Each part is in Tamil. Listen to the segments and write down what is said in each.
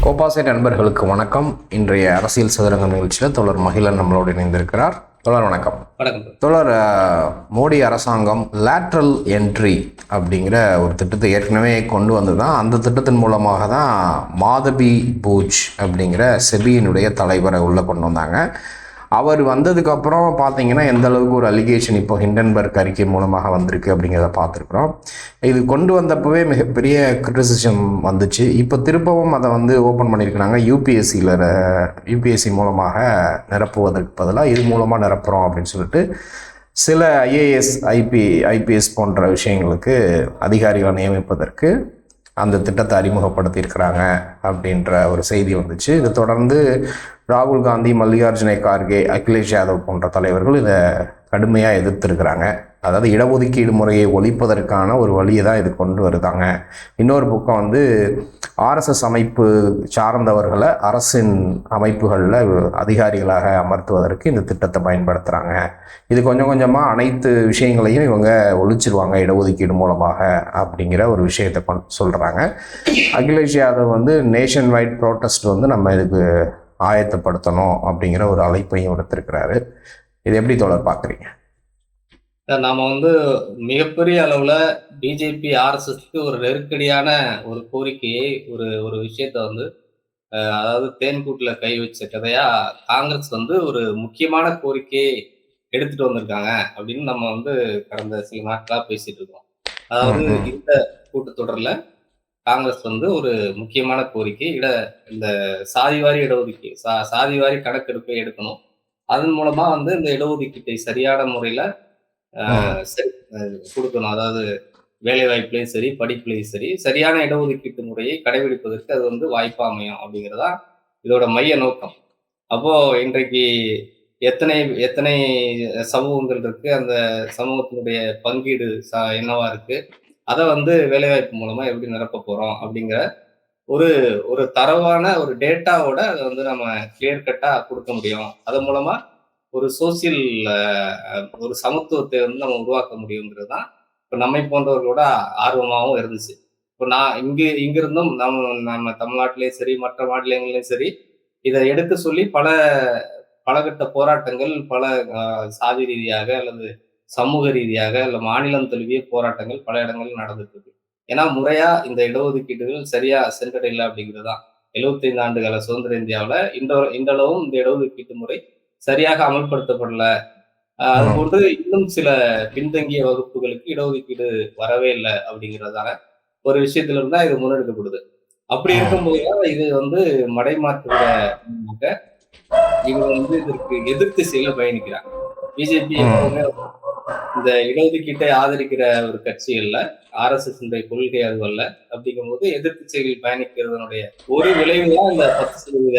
கோபாசை நண்பர்களுக்கு வணக்கம். இன்றைய அரசியல் சதுரங்க நிகழ்ச்சியில் தோழர் மகிழன் நம்மளோடு இணைந்திருக்கிறார். தோழர் வணக்கம். அஹ், மோடி அரசாங்கம் லேட்ரல் என்ட்ரி அப்படிங்கிற ஒரு திட்டத்தை ஏற்கனவே கொண்டு வந்து தான் அந்த திட்டத்தின் மூலமாக தான் மாதவி பூஜ் அப்படிங்கிற செபியினுடைய தலைவரை உள்ளே கொண்டு வந்தாங்க. அவர் வந்ததுக்கப்புறம் பார்த்தீங்கன்னா எந்த அளவுக்கு ஒரு அலிகேஷன் இப்போ ஹிண்டன்பர்க் அறிக்கை மூலமாக வந்திருக்கு அப்படிங்கிறத பார்த்துருக்குறோம். இது கொண்டு வந்தப்பவே மிகப்பெரிய கிரிட்டிசிசம் வந்துச்சு. இப்போ திருப்பவும் அதை வந்து ஓப்பன் பண்ணியிருக்கிறாங்க. யூபிஎஸ்சியில் யூபிஎஸ்சி மூலமாக நிரப்புவதற்கு பதிலாக இது மூலமாக நிரப்புகிறோம் அப்படின்னு சொல்லிட்டு சில ஐஏஎஸ் ஐபி ஐபிஎஸ் போன்ற விஷயங்களுக்கு அதிகாரிகளை நியமிப்பதற்கு அந்த திட்டத்தை அறிமுகப்படுத்தியிருக்கிறாங்க அப்படின்ற ஒரு செய்தி வந்துச்சு. இதை தொடர்ந்து ராகுல் காந்தி மல்லிகார்ஜுன கார்கே அகிலேஷ் யாதவ் போன்ற தலைவர்கள் இதை கடுமையாக எதிர்த்திருக்கிறாங்க. அதாவது இடஒதுக்கீடு முறையை ஒழிப்பதற்கான ஒரு வழியை தான் இது கொண்டு வருதாங்க. இன்னொரு பக்கம் வந்து ஆர்எஸ்எஸ் அமைப்பு சார்ந்தவர்களை அரசின் அமைப்புகளில் அதிகாரிகளாக அமர்த்துவதற்கு இந்த திட்டத்தை பயன்படுத்துகிறாங்க இது கொஞ்சம் கொஞ்சமாக அனைத்து விஷயங்களையும் இவங்க ஒழிச்சிருவாங்க இடஒதுக்கீடு மூலமாக அப்படிங்கிற ஒரு விஷயத்தை கொண் சொல்கிறாங்க அகிலேஷ் யாதவ் வந்து நேஷன் வைட் ப்ரோட்டஸ்ட் வந்து நம்ம இதுக்கு ஆயத்தப்படுத்தணும் அப்படிங்கிற ஒரு அழைப்பையும் எடுத்திருக்கிறாரு இது எப்படி தொடர் பார்க்குறீங்க நாம வந்து மிகப்பெரிய அளவுல பிஜேபி ஆர்எஸ்எஸ்க்கு ஒரு நெருக்கடியான ஒரு கோரிக்கையை ஒரு ஒரு விஷயத்த வந்து அதாவது தேன்கூட்டுல கை வச்ச கதையா காங்கிரஸ் வந்து ஒரு முக்கியமான கோரிக்கையை எடுத்துட்டு வந்திருக்காங்க அப்படின்னு நம்ம வந்து கடந்த சில நாட்களா பேசிட்டு இருக்கோம் அதாவது. இந்த கூட்டத்தொடர்ல காங்கிரஸ் வந்து ஒரு முக்கியமான கோரிக்கை இட இந்த சாதிவாரி இடஒதுக்கீடு சா சாதிவாரி கணக்கெடுப்பை எடுக்கணும் அதன் மூலமா வந்து இந்த இடஒதுக்கீட்டை சரியான முறையில கொடுக்கணும். அதாவது வேலை வாய்ப்புலையும் சரி படிப்புலையும் சரி சரியான இடஒதுக்கீட்டு முறையை கடைபிடிப்பதற்கு அது வந்து வாய்ப்பா அமையும் அப்படிங்கிறதா இதோட மைய நோக்கம். அப்போ இன்றைக்கு எத்தனை எத்தனை சமூகங்கள் இருக்கு? அந்த சமூகத்தினுடைய பங்கீடு ச- என்னவா இருக்கு? அதை வந்து வேலைவாய்ப்பு மூலமா எப்படி நிரப்ப போறோம் அப்படிங்கிற ஒரு ஒரு தரவான ஒரு டேட்டாவோட அதை வந்து நம்ம கிளியர் கட்டா கொடுக்க முடியும். அதன் மூலமா ஒரு சோசியல் ஒரு சமத்துவத்தை வந்து நம்ம உருவாக்க முடியுங்கிறது தான் இப்போ நம்மை போன்றவர்களோட ஆர்வமாகவும் இருந்துச்சு. இப்போ நான் இங்கே இங்கிருந்தும் நம்ம நம்ம தமிழ்நாட்டிலையும் சரி மற்ற மாநிலங்களையும் சரி இதை எடுக்க சொல்லி பல பலகட்ட போராட்டங்கள் பல சாதி ரீதியாக அல்லது சமூக ரீதியாக அல்ல மாநிலம் தழுவிய போராட்டங்கள் பல இடங்களில் நடந்துட்டு இருக்கு ஏன்னா முறையா இந்த இடஒதுக்கீடுகள் சரியா சென்றடையில அப்படிங்கிறது தான் எழுபத்தைந்து ஆண்டுகால சுதந்திர இந்தியாவில் இந்த இன்றளவும் இந்த இடஒதுக்கீட்டு முறை சரியாக அமல்படுத்தப்படல அது. போன்று இன்னும் சில பின்தங்கிய வகுப்புகளுக்கு இடஒதுக்கீடு வரவே இல்லை அப்படிங்கிறதால ஒரு விஷயத்துல இருந்தா இது முன்னெடுக்கப்படுது அப்படி. இருக்கும்போது இது வந்து மூலமாக இவங்க வந்து இதற்கு எதிர்த்து செயல பயணிக்கிறாங்க பிஜேபி. எப்பவுமே இந்த இடஒதுக்கீட்டை ஆதரிக்கிற ஒரு கட்சி அல்ல ஆர்எஸ்எஸ் கொள்கை அது அல்ல. அப்படிங்கும்போது எதிர்த்து செயலில் பயணிக்கிறதனுடைய ஒரு விளைவு தான் இந்த பத்து சதவீத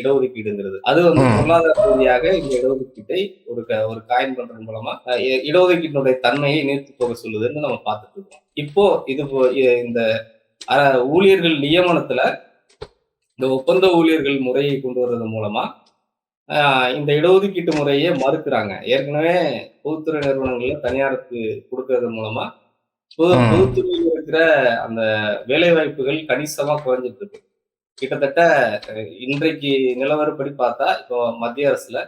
இடஒதுக்கீடுங்கிறது. அது வந்து. பொருளாதார ரீதியாக இந்த இடஒதுக்கீட்டை ஒரு ஒரு காயின் பண்றது மூலமா இடஒதுக்கீட்டினுடைய தன்மையை நீர்த்து போக சொல்லுதுன்னு நம்ம பார்த்துட்டு இருக்கோம். இப்போ இது இந்த ஊழியர்கள் நியமனத்துல இந்த ஒப்பந்த ஊழியர்கள் முறையை கொண்டு வர்றது மூலமா ஆஹ் இந்த இடஒதுக்கீட்டு முறையே மறுக்கிறாங்க. ஏற்கனவே பொதுத்துறை நிறுவனங்கள்ல தனியாருக்கு கொடுக்கறது மூலமா பொது. பொதுத்துறையில் இருக்கிற அந்த வேலை வாய்ப்புகள் கணிசமா குறைஞ்சிட்டு இருக்கு கிட்டத்தட்ட அஹ், இன்றைக்கு நிலவரப்படி பார்த்தா இப்போ மத்திய அரசுல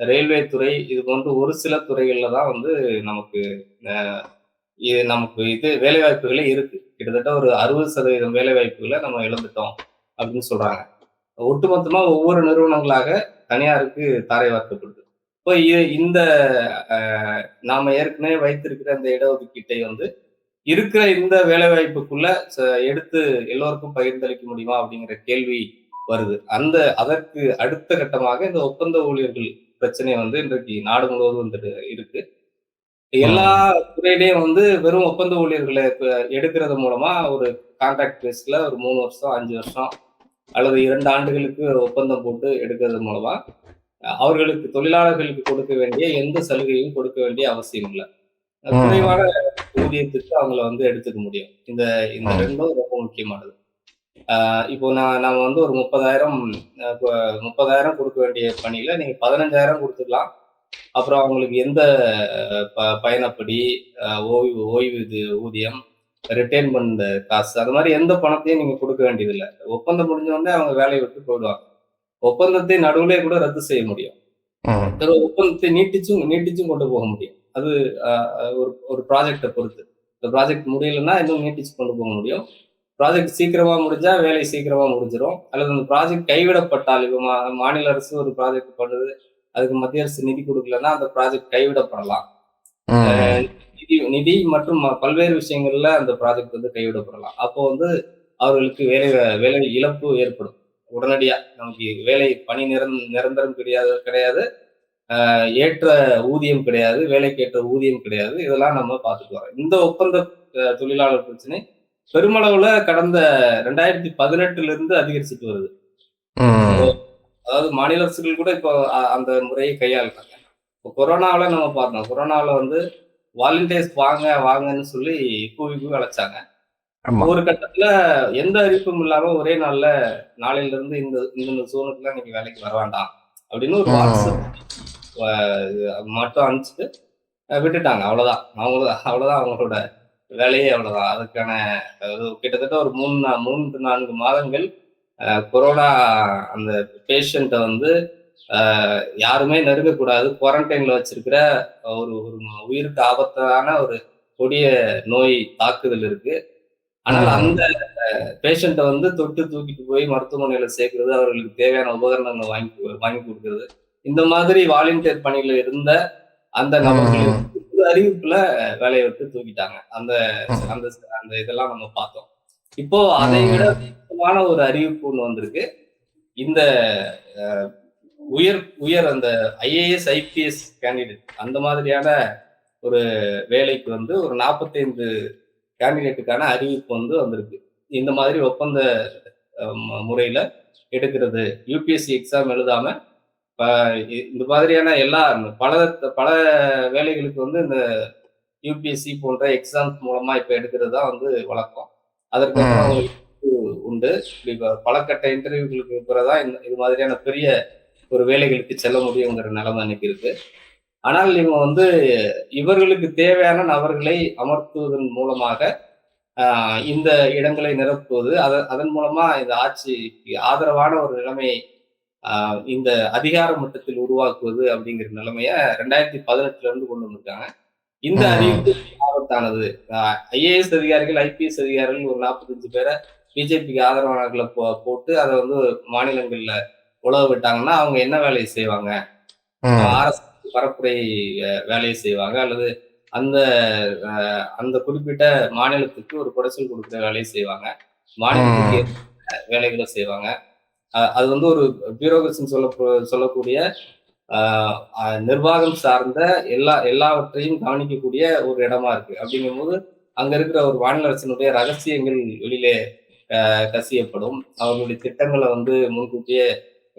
ரயில்வே துறை இது போன்ற ஒரு சில துறைகள்ல தான் வந்து நமக்கு அஹ், இது நமக்கு இது வேலை வாய்ப்புகளே இருக்கு. கிட்டத்தட்ட ஒரு அறுபது சதவீதம் வேலை வாய்ப்புகளை நம்ம இழந்துட்டோம் அப்படின்னு சொல்றாங்க. ஒட்டுமொத்தமா ஒவ்வொரு நிறுவனங்களாக தனியாருக்கு தாரை வார்க்கப்படுது இப்போ இந்த நாம ஏற்கனவே வைத்திருக்கிற இந்த இடஒதுக்கீட்டை வந்து இருக்கிற இந்த வேலை வாய்ப்புக்குள்ள எடுத்து எல்லோருக்கும் பகிர்ந்தளிக்க முடியுமா அப்படிங்கிற கேள்வி வருது. அந்த அதற்கு அடுத்த கட்டமாக இந்த ஒப்பந்த ஊழியர்கள் பிரச்சனை வந்து இன்றைக்கு நாடு முழுவதும் வந்துட்டு இருக்கு. எல்லா துறையிலையும் வந்து வெறும் ஒப்பந்த ஊழியர்களை எடுக்கிறது மூலமா ஒரு கான்ட்ராக்ட் பேஸ்ல ஒரு மூணு வருஷம் அஞ்சு வருஷம் அல்லது இரண்டு ஆண்டுகளுக்கு ஒப்பந்தம் போட்டு எடுக்கிறது மூலமா அவர்களுக்கு தொழிலாளர்களுக்கு கொடுக்க வேண்டிய எந்த சலுகையும் கொடுக்க வேண்டிய அவசியம் இல்லை. குறைவான ஊதியத்துக்கு அவங்கள வந்து எடுத்துக்க முடியும் இந்த இந்த. ரெண்டும் ரொம்ப முக்கியமானது ஆஹ் இப்போ நான் நாம வந்து ஒரு முப்பதாயிரம் முப்பதாயிரம் கொடுக்க வேண்டிய பணியில நீங்க பதினஞ்சாயிரம் கொடுத்துக்கலாம் அப்புறம் அவங்களுக்கு எந்த ப- பயணப்படி ஓய்வு ஓய்வு இது ஊதியம் ரிட்டைன்மெண்ட் காசு அது மாதிரி எந்த பணத்தையும் நீங்க கொடுக்க வேண்டியதில்லை. ஒப்பந்தம் முடிஞ்ச உடனே அவங்க வேலையை விட்டு போயிடுவாங்க. ஒப்பந்தத்தை நடுவுலே கூட ரத்து செய்ய முடியும். ஒப்பந்தத்தை நீட்டிச்சும் நீட்டிச்சும் கொண்டு போக முடியும். அது ஒரு ஒரு ப்ராஜெக்டை பொறுத்து. இந்த ப்ராஜெக்ட் முடியலன்னா இன்னும் நீட்டிச்சு கொண்டு போக முடியும். ப்ராஜெக்ட் சீக்கிரமா முடிஞ்சா வேலை சீக்கிரமா முடிஞ்சிடும் அல்லது அந்த ப்ராஜெக்ட் கைவிடப்பட்டால் இப்போ மாநில அரசு ஒரு ப்ராஜெக்ட் பண்ணுது அதுக்கு மத்திய அரசு நிதி கொடுக்கலன்னா அந்த ப்ராஜெக்ட் கைவிடப்படலாம். நிதி நிதி மற்றும் பல்வேறு விஷயங்கள்ல அந்த ப்ராஜெக்ட் வந்து கைவிடப்படலாம். அப்போ வந்து அவர்களுக்கு வேலை வேலை இழப்பு ஏற்படும். உடனடியா நமக்கு வேலை பணி நிரந் நிரந்தரம் கிடையாது கிடையாது. ஏற்ற ஊதியம் கிடையாது வேலைக்கு ஏற்ற ஊதியம் கிடையாது. இதெல்லாம் நம்ம பார்த்துட்டு வரோம். இந்த ஒப்பந்த தொழிலாளர் பிரச்சனை பெருமளவுல கடந்த ரெண்டாயிரத்தி பதினெட்டுல இருந்து அதிகரிச்சுட்டு வருது. அதாவது மாநில அரசுகள் கூட இப்போ அந்த முறையை கையாளுறாங்க. இப்போ கொரோனாவில் நம்ம பார்த்தோம் கொரோனாவில் வந்து வாலண்டியர்ஸ் வாங்க வாங்கன்னு சொல்லி கூவி கூவி அழைச்சாங்க. ஒரு கட்டத்துல எந்த அறிவிப்பும் இல்லாம ஒரே நாள்ல நாளையில இருந்து இந்த இந்த சோனுக்குலாம் நீங்க வேலைக்கு வர வேண்டாம் அப்படின்னு ஒரு. வாட்ஸ்அப் மட்டும் அனுப்பிச்சிட்டு விட்டுட்டாங்க அவ்வளவுதான் அவங்க அவ்வளவுதான் அவங்களோட வேலையே அவ்வளவுதான் அதுக்கான கிட்டத்தட்ட ஒரு மூணு மூன்று நான்கு மாதங்கள் கொரோனா அந்த பேஷண்ட்டை வந்து யாருமே நெருங்கக்கூடாது. குவாரண்டைன்ல வச்சிருக்கிற ஒரு ஒரு உயிருக்கு ஆபத்தான ஒரு கொடிய நோய் தாக்குதல் இருக்கு. ஆனால். அந்த பேஷண்ட்டை வந்து தொட்டு தூக்கிட்டு போய் மருத்துவமனையில சேர்க்கிறது அவர்களுக்கு தேவையான உபகரணங்களை வாங்கி வாங்கி கொடுக்கிறது. இந்த மாதிரி வாலண்டியர் பணியில இருந்த அந்த நபர்களை ம். ஒரு அறிவிப்புல வேலையை விட்டு தூக்கிட்டாங்க. அந்த அந்த அந்த இதெல்லாம் நம்ம பார்த்தோம். இப்போ அதை விட முக்கியமான ஒரு அறிவிப்பு ஒண்ணு வந்திருக்கு. இந்த உயர் உயர் அந்த ஐஏஎஸ் ஐபிஎஸ் கேண்டிடேட் அந்த மாதிரியான ஒரு வேலைக்கு வந்து ஒரு நாற்பத்தைந்து கேண்டிடேட்டுக்கான அறிவிப்பு வந்து வந்திருக்கு. இந்த மாதிரி ஒப்பந்த முறையில எடுக்கிறது. யூபிஎஸ்சி எக்ஸாம் எழுதாம இந்த மாதிரியான எல்லா பல பல வேலைகளுக்கு வந்து இந்த யூபிஎஸ்சி போன்ற எக்ஸாம்ஸ் மூலமா இப்ப எடுக்கிறது தான் வந்து வழக்கம். அவங்களுக்கு உண்டு. இப்படி ப- பல கட்ட இன்டர்வியூகளுக்கு பிறகுதான் இந்த இது மாதிரியான பெரிய ஒரு வேலைகளுக்கு செல்ல முடியுங்கிற நிலைமை இன்னைக்கு இருக்கு. ஆனால் இவங்க வந்து இவர்களுக்கு தேவையான நபர்களை அமர்த்துவதன் மூலமாக இந்த இடங்களை நிரப்புவது அத- அதன் மூலமா இந்த ஆட்சிக்கு ஆதரவான ஒரு நிலைமையை ஆஹ், இந்த அதிகார மட்டத்தில் உருவாக்குவது அப்படிங்கிற நிலைமைய ரெண்டாயிரத்தி பதினெட்டுல இருந்து கொண்டு வந்திருக்காங்க. இந்த. அறிவிப்பு ஆபத்தானது. ஐஏஎஸ் அதிகாரிகள் ஐபிஎஸ் அதிகாரிகள் ஒரு நாற்பத்தஞ்சு பேரை பிஜேபிக்கு ஆதரவாளர்களை போ- போட்டு அதை வந்து மாநிலங்கள்ல உழவு விட்டாங்கன்னா அவங்க என்ன வேலையை செய்வாங்க. அரசு பரப்புரை வேலையை செய்வாங்க. அல்லது அந்த அந்த குறிப்பிட்ட மாநிலத்துக்கு ஒரு குடைச்சல் கொடுக்குற வேலையை செய்வாங்க. மாநிலத்துக்கு வேலைகளை செய்வாங்க. அது வந்து ஒரு பியூரோகிரசின்னு சொல்ல சொல்லக்கூடிய நிர்வாகம் சார்ந்த எல்லா எல்லாவற்றையும் கவனிக்கக்கூடிய ஒரு இடமா இருக்கு. அப்படிங்கும்போது அங்க இருக்கிற ஒரு மாநில அரசினுடைய ரகசியங்கள் வெளியிலே கசியப்படும். அவர்களுடைய திட்டங்களை வந்து முன்கூட்டியே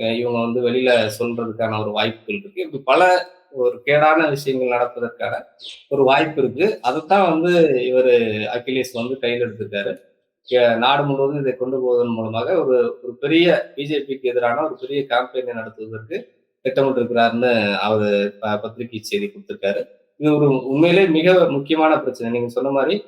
இவங்க வந்து வெளியில சொல்றதுக்கான ஒரு வாய்ப்புகள் இருக்கு. இப்படி பல ஒரு கேடான விஷயங்கள் நடப்பதற்கான ஒரு வாய்ப்பு இருக்கு. அதைத்தான் வந்து இவர் அகிலேஷ் வந்து கையில் எடுத்திருக்காரு. கே- நாடு முழுவதும் இதை கொண்டு போவதன் மூலமாக ஒரு ஒரு பெரிய பிஜேபிக்கு எதிரான ஒரு பெரிய கேம்பெயினை நடத்துவதற்கு திட்டமிட்டிருக்கிறாருன்னு அவர் பத்திரிகை செய்தி கொடுத்திருக்காரு. இது ஒரு உண்மையிலே மிக முக்கியமான பிரச்சனை. நீங்க சொன்ன மாதிரி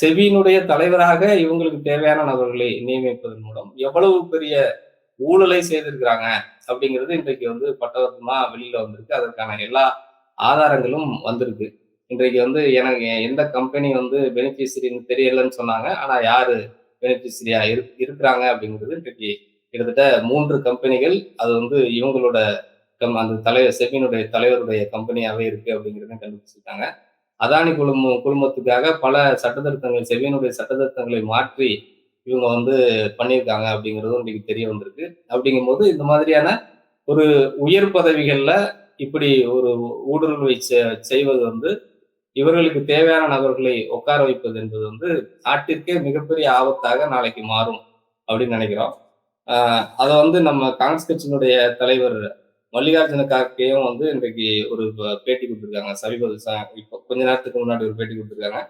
செவியினுடைய தலைவராக இவங்களுக்கு தேவையான நபர்களை நியமிப்பதன் மூலம் எவ்வளவு பெரிய ஊழலை செய்திருக்கிறாங்க அப்படிங்கிறது இன்றைக்கு வந்து பட்டவர்த்தமா வெளியில வந்திருக்கு. அதற்கான எல்லா ஆதாரங்களும் வந்திருக்கு. இன்றைக்கு வந்து எனக்கு எந்த கம்பெனி வந்து பெனிஃபிஷரின்னு தெரியலன்னு சொன்னாங்க. ஆனா யாரு பெனிஃபிஷரியா இரு இருக்கிறாங்க அப்படிங்கிறது இன்றைக்கு கிட்டத்தட்ட மூன்று கம்பெனிகள் அது வந்து இவங்களோட கம்- அந்த தலைவர் செபினுடைய தலைவருடைய கம்பெனியாகவே இருக்கு அப்படிங்கிறத கண்டுபிடிச்சிருக்காங்க. அதானி குழும குழுமத்துக்காக பல சட்டத்திருத்தங்கள் செபியினுடைய சட்டத்திருத்தங்களை மாற்றி இவங்க வந்து பண்ணியிருக்காங்க அப்படிங்கிறதும் இன்னைக்கு தெரிய வந்திருக்கு. அப்படிங்கும்போது இந்த மாதிரியான ஒரு உயர் பதவிகளில் இப்படி ஒரு ஊடுருவை செ- செய்வது வந்து இவர்களுக்கு தேவையான நபர்களை உட்கார வைப்பது என்பது வந்து நாட்டிற்கே மிகப்பெரிய ஆபத்தாக நாளைக்கு மாறும் அப்படின்னு நினைக்கிறோம். அதை வந்து நம்ம காங்கிரஸ் கட்சியினுடைய தலைவர் மல்லிகார்ஜுன கார்கேயும் வந்து இன்றைக்கு ஒரு பேட்டி கொடுத்துருக்காங்க. சமீப இப்போ கொஞ்ச நேரத்துக்கு முன்னாடி ஒரு பேட்டி கொடுத்துருக்காங்க.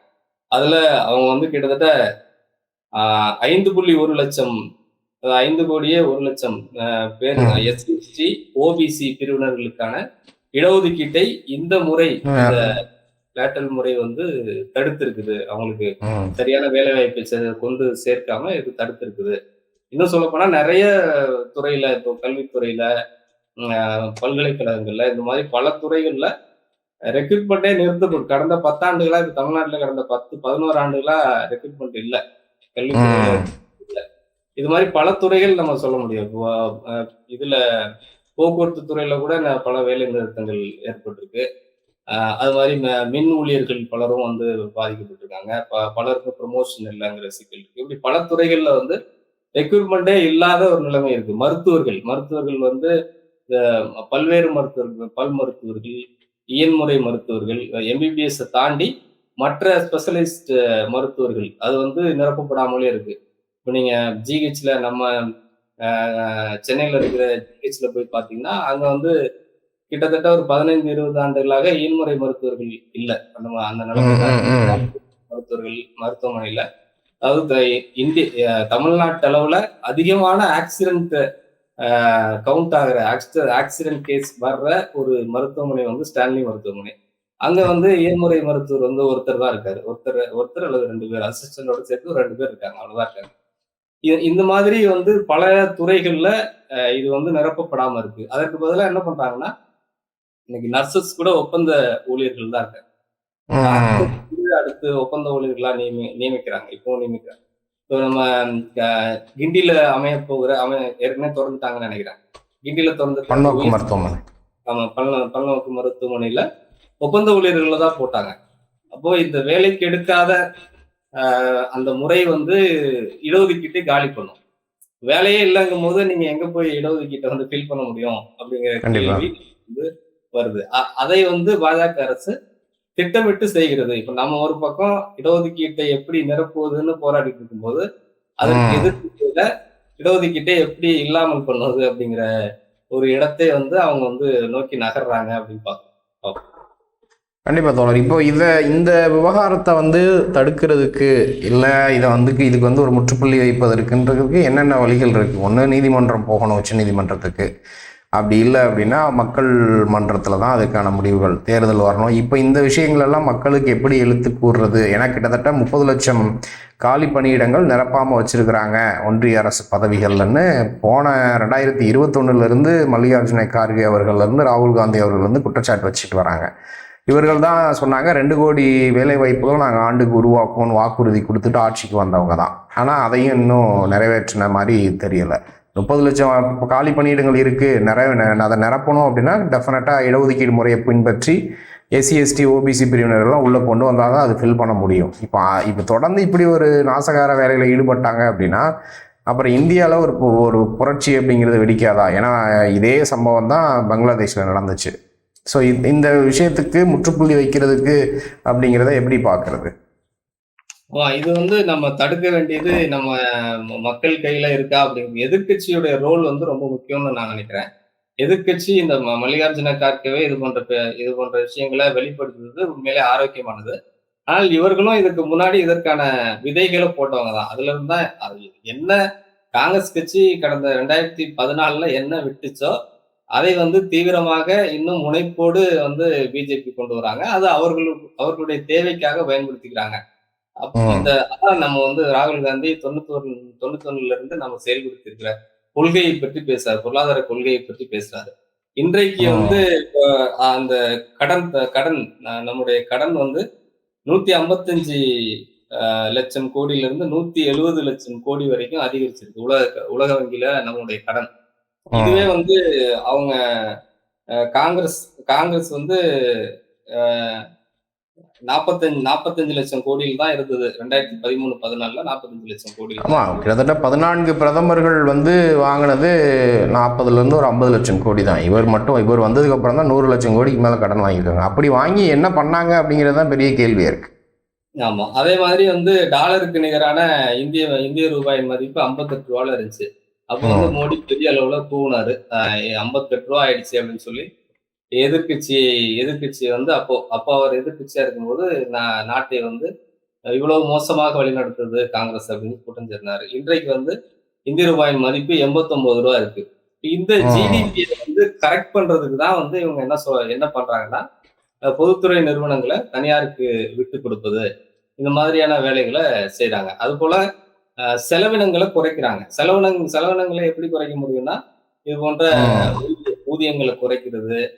அதுல அவங்க வந்து கிட்டத்தட்ட ஐந்து புள்ளி ஒரு லட்சம் ஐந்து கோடியே ஒரு லட்சம் பேர். எஸ்சிஎஸ்டி ஓபிசி பிரிவினர்களுக்கான இடஒதுக்கீட்டை இந்த முறை இந்த லேட்டல் முறை வந்து தடுத்திருக்குது. அவங்களுக்கு சரியான வேலை வாய்ப்பை கொண்டு சேர்க்காம இது தடுத்திருக்குது. இன்னும் சொல்ல போனா நிறைய துறையில இப்போ கல்வித்துறையில பல்கலைக்கழகங்கள்ல இந்த மாதிரி பல துறைகள்ல ரெக்ரூட்மெண்ட்டே நிறுத்தப்படும் கடந்த பத்தாண்டுகளா இது தமிழ்நாட்டுல கடந்த பத்து பதினோரு ஆண்டுகளா ரெக்ரூட்மெண்ட் இல்ல. ம். இது மாதிரி பல துறைகள் நம்ம சொல்ல முடியும். இதுல போக்குவரத்து துறையில கூட பல வேலை நிறுத்தங்கள் ஏற்பட்டிருக்கு. அது மாதிரி மின் ஊழியர்கள் பலரும் வந்து பாதிக்கப்பட்டிருக்காங்க. பலருக்கு ப்ரொமோஷன் இல்லைங்கிற சிக்கல் இருக்கு. இப்படி பல துறைகள்ல வந்து ரெக்ரூட்மெண்ட்டே இல்லாத ஒரு நிலைமை இருக்கு. மருத்துவர்கள் மருத்துவர்கள் வந்து பல்வேறு மருத்துவர்கள் பல் மருத்துவர்கள் இயன்முறை மருத்துவர்கள் எம்பிபிஎஸ் தாண்டி மற்ற ஸ்பெஷலிஸ்ட் மருத்துவர்கள் அது வந்து நிரப்பப்படாமலே இருக்கு. இப்போ நீங்க ஜிஹெச்ல நம்ம சென்னையில இருக்கிற ஜிஹெச்ல போய் பார்த்தீங்கன்னா அங்க வந்து கிட்டத்தட்ட ஒரு பதினைந்து இருபது ஆண்டுகளாக இயன்முறை மருத்துவர்கள் இல்லை. அந்த அந்த மருத்துவர்கள் மருத்துவமனையில. அதாவது இந்திய தமிழ்நாட்டு அளவுல அதிகமான ஆக்சிடென்ட் கவுண்ட் ஆகிற ஆக்சிடென்ட் கேஸ் வர்ற ஒரு மருத்துவமனை வந்து ஸ்டான்லி மருத்துவமனை. அங்க வந்து இயன்முறை மருத்துவர் வந்து ஒருத்தர் தான் இருக்காரு. ஒருத்தர் ஒருத்தர் அல்லது ரெண்டு பேர் அசிஸ்டண்டோட சேர்த்து ஒரு ரெண்டு பேர் இருக்காங்க. அவ்வளவுதான் இருக்காங்க. இந்த மாதிரி வந்து பல துறைகள்ல இது வந்து நிரப்பப்படாம இருக்கு. அதற்கு பதிலா என்ன பண்றாங்கன்னா இன்னைக்கு நர்சஸ் கூட ஒப்பந்த ஊழியர்கள் தான் இருக்காங்க. அடுத்து ஒப்பந்த ஊழியர்களா நியமி நியமிக்கிறாங்க. இப்போ நியமிக்கிறாங்க. இப்போ நம்ம கிண்டியில அமைய போகிற அமை ஏற்கனவே திறந்துட்டாங்கன்னு நினைக்கிறேன். கிண்டியில திறந்து பன்னோக்கு மருத்துவமனை. ஆமா பல்ல பல்நோக்கு மருத்துவமனையில ஒப்பந்த ஊழியர்களை தான் போட்டாங்க. அப்போ இந்த வேலைக்கு எடுக்காத அந்த முறை வந்து இடஒதுக்கீட்டை காலி பண்ணும். வேலையே இல்லைங்கும் போது நீங்க எங்க போய் இடஒதுக்கீட்டை வந்து ஃபில் பண்ண முடியும் அப்படிங்கிற. கேள்வி வந்து வருது. அதை வந்து பாஜக அரசு திட்டமிட்டு செய்கிறது. இப்ப நம்ம ஒரு பக்கம் இடஒதுக்கீட்டை எப்படி நிரப்புவதுன்னு போராடிட்டு இருக்கும்போது அதற்கு ம். எதிர்ப்பு இடஒதுக்கீட்டை எப்படி இல்லாமல் பண்ணுவது அப்படிங்கிற ஒரு இடத்தை வந்து அவங்க வந்து நோக்கி நகர்றாங்க அப்படின்னு பார்க்கணும் கண்டிப்பாக தோழர். இப்போ இதை இந்த விவகாரத்தை வந்து தடுக்கிறதுக்கு இல்லை இதை வந்து இதுக்கு வந்து ஒரு முற்றுப்புள்ளி வைப்பதற்குன்றதுக்கு என்னென்ன வழிகள் இருக்குது ஒன்று நீதிமன்றம் போகணும் உச்ச நீதிமன்றத்துக்கு. அப்படி இல்லை அப்படின்னா மக்கள் மன்றத்தில் தான் அதுக்கான முடிவுகள் தேர்தல் வரணும். இப்போ இந்த விஷயங்கள் எல்லாம் மக்களுக்கு எப்படி எழுத்து கூறுறது? ஏன்னா கிட்டத்தட்ட முப்பது லட்சம் காலி பணியிடங்கள் நிரப்பாமல் வச்சுருக்கிறாங்க ஒன்றிய அரசு பதவிகள்னு போன ரெண்டாயிரத்தி இருபத்தொன்னுலேருந்து மல்லிகார்ஜுன கார்கே அவர்கள்லேருந்து ராகுல் காந்தி அவர்கள்லேருந்து குற்றச்சாட்டு வச்சுட்டு வராங்க. இவர்கள் தான் சொன்னாங்க ரெண்டு கோடி வேலை வாய்ப்புகள் நாங்கள் ஆண்டுக்கு உருவாக்குவோம்னு வாக்குறுதி கொடுத்துட்டு ஆட்சிக்கு வந்தவங்க தான். ஆனால் அதையும் இன்னும் நிறைவேற்றின மாதிரி தெரியலை. முப்பது லட்சம் இப்போ காலி பணியிடங்கள் இருக்குது நிறைய அதை நிரப்பணும் அப்படின்னா டெஃபினட்டாக இடஒதுக்கீடு முறையை பின்பற்றி எஸ்சி எஸ்டி ஓபிசி பிரிவினரெல்லாம் உள்ளே கொண்டு வந்தால் தான் அது ஃபில் பண்ண முடியும். இப்போ இப்போ தொடர்ந்து இப்படி ஒரு நாசகார வேலையில் ஈடுபட்டாங்க அப்படின்னா அப்புறம் இந்தியாவில் ஒரு ஒரு புரட்சி அப்படிங்கிறது வெடிக்காதா? ஏன்னா இதே சம்பவம் தான் பங்களாதேஷில் நடந்துச்சு. ஸோ இந்த விஷயத்துக்கு முற்றுப்புள்ளி வைக்கிறதுக்கு அப்படிங்கிறத எப்படி பார்க்கறது? இது வந்து நம்ம தடுக்க வேண்டியது நம்ம ம- மக்கள் கையில இருக்கா அப்படிங்கிறது எதிர்க்கட்சியுடைய ரோல் வந்து ரொம்ப முக்கியம்னு நான் நினைக்கிறேன். எதிர்க்கட்சி இந்த ம- மல்லிகார்ஜுன கார்கவே இது போன்ற இது போன்ற விஷயங்களை வெளிப்படுத்துறது உண்மையிலே ஆரோக்கியமானது. ஆனால் இவர்களும் இதுக்கு முன்னாடி இதற்கான விதைகளை போட்டவங்க தான். அதுல இருந்தா தான் அது என்ன காங்கிரஸ் கட்சி கடந்த ரெண்டாயிரத்தி பதினாலுல என்ன விட்டுச்சோ அதை வந்து தீவிரமாக இன்னும் முனைப்போடு வந்து பிஜேபி கொண்டு வராங்க. அது அவர்களுக்கு அவர்களுடைய தேவைக்காக பயன்படுத்திக்கிறாங்க. அப்ப. இந்த அதான் நம்ம வந்து ராகுல் காந்தி தொண்ணூத்தொன்னு தொண்ணூத்தொன்னுல இருந்து நம்ம செயல்படுத்தி இருக்கிற கொள்கையை பற்றி பேசுறாரு. பொருளாதார கொள்கையை பற்றி பேசுறாரு. இன்றைக்கு. வந்து அந்த கடன் கடன் நம்முடைய கடன் வந்து நூத்தி ஐம்பத்தஞ்சு லட்சம் கோடியில இருந்து நூத்தி எழுபது லட்சம் கோடி வரைக்கும் அதிகரிச்சிருக்கு. உலக உலக வங்கியில நம்முடைய கடன். இதுவே வந்து அவங்க காங்கிரஸ் காங்கிரஸ் வந்து நாற்பத்தஞ்சு நாற்பத்தஞ்சு லட்சம் கோடியில் தான் இருந்தது. ரெண்டாயிரத்தி பதிமூணு பதினாலுல நாற்பத்தஞ்சு லட்சம் கோடி ஆமாம் கிட்டத்தட்ட பதினான்கு பிரதமர்கள் வந்து வாங்கினது நாற்பதுலேருந்து ஒரு ஐம்பது லட்சம் கோடி தான். இவர் மட்டும் இவர் வந்ததுக்கு அப்புறம் தான் நூறு லட்சம் கோடிக்கு மேலே கடன் வாங்கியிருக்காங்க. அப்படி வாங்கி என்ன பண்ணாங்க அப்படிங்கிறது தான் பெரிய கேள்வியாக இருக்கு. ஆமா அதே மாதிரி வந்து டாலருக்கு நிகரான இந்திய இந்திய ரூபாயின் மதிப்பு ஐம்பத்தெட்டு ரூபால இருந்துச்சு. அப்போ வந்து மோடி பெரிய அளவுல தூவினாரு. ஐம்பத்தெட்டு ரூபா ஆயிடுச்சு அப்படின்னு சொல்லி எதிர்க்கட்சி எதிர்க்கட்சி வந்து அப்போ அப்போ அவர் எதிர்க்கட்சியா இருக்கும்போது நான் நாட்டை வந்து இவ்வளவு மோசமாக வழிநடத்துது காங்கிரஸ் அப்படின்னு குற்றம் சொன்னாரு இன்றைக்கு வந்து இந்திய ரூபாயின் மதிப்பு எண்பத்தொன்பது ரூபா இருக்கு. இந்த ம். ஜிடிபியை வந்து கரெக்ட் பண்றதுக்கு தான் வந்து இவங்க என்ன சொல் என்ன பண்றாங்கன்னா பொதுத்துறை நிறுவனங்களை தனியாருக்கு விட்டு கொடுப்பது. இந்த மாதிரியான வேலைகளை செய்றாங்க. அது போல செலவினங்களை குறைக்கிறாங்க. செலவினங் செலவினங்களை எப்படி குறைக்க முடியும்னா இது போன்ற ஊதியங்களை குறைக்கிறது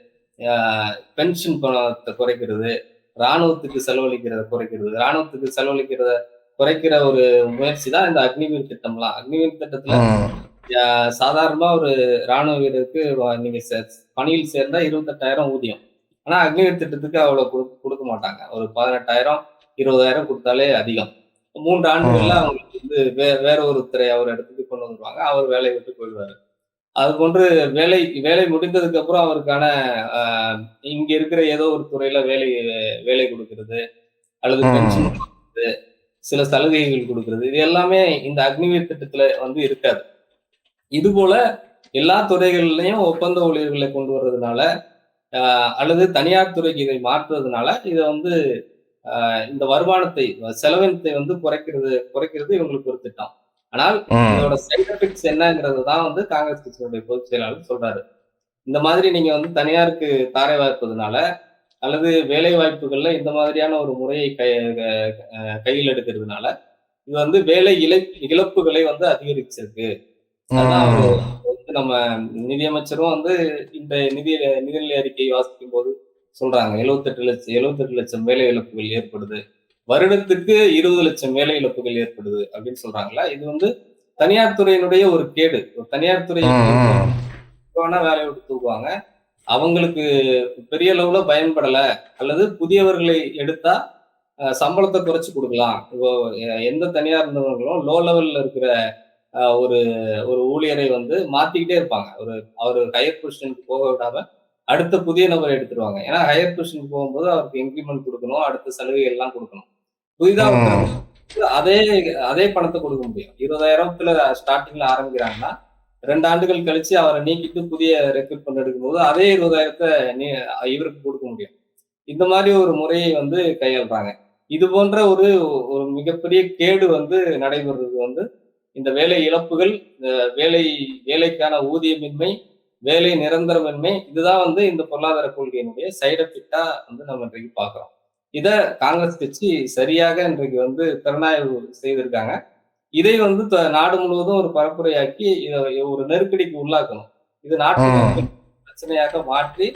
பென்ஷன் பணத்தை குறைக்கிறது ராணுவத்துக்கு செலவழிக்கிறத குறைக்கிறது. ராணுவத்துக்கு செலவழிக்கிறத குறைக்கிற ஒரு முயற்சி தான் இந்த அக்னிவீர் திட்டம்லாம். அக்னிவீர் திட்டத்துல சாதாரணமா ஒரு ராணுவ வீரருக்கு நீங்க பணியில் சேர்ந்தா இருபத்தெட்டாயிரம் ஊதியம். ஆனா அக்னிவீர் திட்டத்துக்கு அவ்வளவு கொடு- கொடுக்க மாட்டாங்க. ஒரு பதினெட்டாயிரம் இருபதாயிரம் கொடுத்தாலே அதிகம். மூன்று ஆண்டுகள்ல அவங்களுக்கு வந்து வே வேற ஒரு துறை அவர் இடத்துக்கு கொண்டு வந்துருவாங்க. அவர் வேலையை விட்டு போயிடுவாரு. அது போன்று வேலை வேலை முடிந்ததுக்கு அப்புறம் அவருக்கான இங்க இருக்கிற ஏதோ ஒரு துறையில வேலை வேலை கொடுக்கிறது அல்லது. பென்ஷன் கொடுக்கிறது சில சலுகைகள் கொடுக்கிறது இது எல்லாமே இந்த அக்னிவீர் திட்டத்துல வந்து இருக்காது. இது போல எல்லா துறைகள்லயும் ஒப்பந்த ஊழியர்களை கொண்டு வர்றதுனால ஆஹ், அல்லது தனியார் துறைக்கு இதை மாற்றுறதுனால இதை வந்து இந்த வருமானத்தை செலவினத்தை வந்து குறைக்கிறது குறைக்கிறது இவங்களுக்கு ஒரு திட்டம். ஆனால். இதோட சைட் எஃபெக்ட்ஸ் என்னங்கிறது தான் வந்து காங்கிரஸ் கட்சியினுடைய பொதுச் செயலாளர் சொல்றாரு. இந்த மாதிரி நீங்க வந்து தனியாருக்கு தாரை வாய்ப்பதுனால அல்லது வேலை வாய்ப்புகள்ல இந்த மாதிரியான ஒரு முறையை கை கையில் எடுக்கிறதுனால இது வந்து வேலை இழை இழப்புகளை வந்து அதிகரிச்சிருக்கு. நம்ம நிதியமைச்சரும் வந்து இந்த நிதி நிதிநிலை அறிக்கையை வாசிக்கும் போது சொல்றாங்க எழுபத்தெட்டு லட்சம் எழுபத்தெட்டு லட்சம் வேலை இழப்புகள் ஏற்படுது. வருடத்துக்கு இருபது லட்சம் வேலை இழப்புகள் ஏற்படுது அப்படின்னு சொல்றாங்களா இது வந்து தனியார் துறையினுடைய ஒரு கேடு. ஒரு தனியார் துறையை ம். வேணா வேலையை விட்டு தூக்குவாங்க. அவங்களுக்கு பெரிய அளவுல பயன்படல. அல்லது புதியவர்களை எடுத்தா சம்பளத்தை குறைச்சு கொடுக்கலாம். இப்போ எந்த தனியார் நிறுவனங்களும் லோ லெவல்ல இருக்கிற ஒரு ஒரு ஊழியரை வந்து மாத்திக்கிட்டே இருப்பாங்க. ஒரு அவர் ஹையர் பொசிஷனுக்கு போக விடாம அடுத்த புதிய நபரை எடுத்துருவாங்க. ஏன்னா ஹையர் பொசிஷனுக்கு போகும்போது அவருக்கு இன்க்ரிமெண்ட் கொடுக்கணும். அடுத்த சலுகைகள் எல்லாம் கொடுக்கணும். புதிதா ஒருத்தர் ம். அதே அதே பணத்தை கொடுக்க முடியும். இருபதாயிரத்துல ஸ்டார்டிங்ல ஆரம்பிக்கிறாங்கன்னா ரெண்டு ஆண்டுகள் கழிச்சு அவரை நீக்கிட்டு புதிய ரெக்ரூட்மெண்ட் எடுக்கும்போது அதே இருபதாயிரத்தை நீ இவருக்கு கொடுக்க முடியும். இந்த மாதிரி ஒரு முறையை வந்து கையாளுறாங்க. இது போன்ற ஒரு ஒரு மிகப்பெரிய கேடு வந்து நடைபெறுறது வந்து இந்த வேலை இழப்புகள் வேலை வேலைக்கான ஊதியமின்மை வேலை நிரந்தரமின்மை இதுதான் வந்து இந்த பொருளாதார கொள்கையினுடைய சைடு எஃபெக்டா வந்து நம்ம இன்றைக்கு பார்க்கிறோம். இத காங்கிரஸ் கட்சி சரியாக இன்றைக்கு வந்து திறனாய்வு செய்திருக்காங்க. இதை வந்து நாடு முழுவதும் ஒரு பரப்புரையாக்கி இதை ஒரு நெருக்கடிக்கு உள்ளாக்கணும். இது நாட்டின் ம். பிரச்சனையாக மாற்றி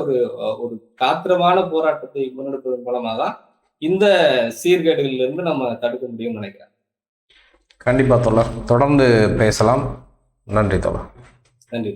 ஒரு ஒரு காத்திரமான போராட்டத்தை முன்னெடுப்பதன் மூலமா தான் இந்த சீர்கேடுகளிலிருந்து இருந்து நம்ம தடுக்க முடியும்னு நினைக்கிறேன். கண்டிப்பா தோழர். தொடர்ந்து பேசலாம். நன்றி தோழர். நன்றி.